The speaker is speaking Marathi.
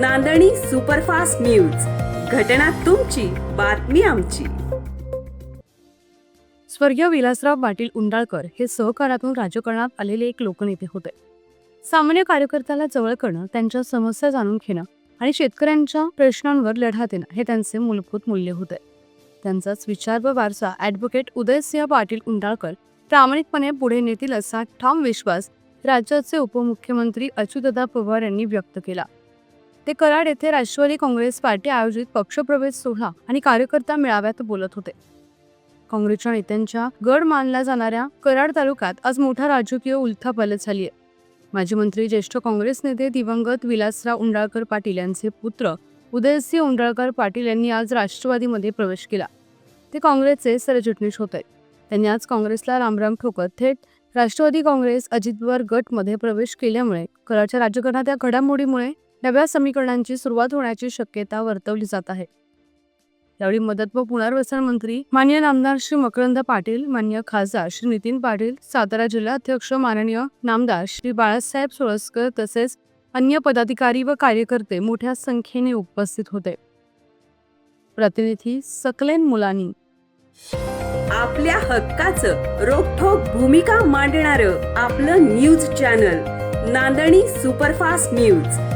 नांदणी सुपरफास्ट न्यूज. घटना तुमची बातमी आमची. स्वर्गीय विलासराव पाटील उंडाळकर हे सहकारातून राजकारणात आलेले एक लोकनेते होते. सामान्य कार्यकर्त्याला जवळ करणं त्यांच्या समस्या जाणून घेणं आणि शेतकऱ्यांच्या प्रश्नांवर लढा देणं हे त्यांचे मूलभूत मूल्य होते. त्यांचाच विचार व वारसा ॲडव्होकेट उदयसिंह पाटील उंडाळकर प्रामाणिकपणे पुढे नेतील असा ठाम विश्वास राज्याचे उपमुख्यमंत्री अच्युतदा पवार यांनी व्यक्त केला. ते कराड येथे राष्ट्रवादी काँग्रेस पार्टी आयोजित पक्षप्रवेश सोहळा आणि कार्यकर्ता मेळाव्यात बोलत होते. काँग्रेसच्या नेत्यांच्या गड मानल्या जाणाऱ्या कराड तालुक्यात आज मोठा राजकीय उलथापल झाली आहे माजी मंत्री ज्येष्ठ काँग्रेस नेते दिवंगत विलासराव उंडाळकर पाटील यांचे पुत्र उदयसिंह उंडाळकर पाटील यांनी आज राष्ट्रवादीमध्ये प्रवेश केला. ते काँग्रेसचे सरचिटणीस होते. त्यांनी आज काँग्रेसला रामराम ठोकत थेट राष्ट्रवादी काँग्रेस अजितवर गटमध्ये प्रवेश केल्यामुळे कराडच्या राजकारणात या घडामोडीमुळे नव्या समीकरणांची सुरुवात होण्याची शक्यता वर्तवली जात आहे. यावेळी मदत व पुनर्वसन मंत्री मान्य नामदार श्री मकरंद पाटील मान्य खासदार श्री नितीन पाटील सातारा जिल्हाध्यक्ष माननीय नामदार श्री बाळासाहेब सोळसकर तसेच अन्य पदाधिकारी व कार्यकर्ते मोठ्या संख्येने उपस्थित होते. प्रतिनिधी सकलेन मुलानी. आपल्या हक्काचं रोखोक भूमिका मांडणार आपलं news channel Nandani superfast news.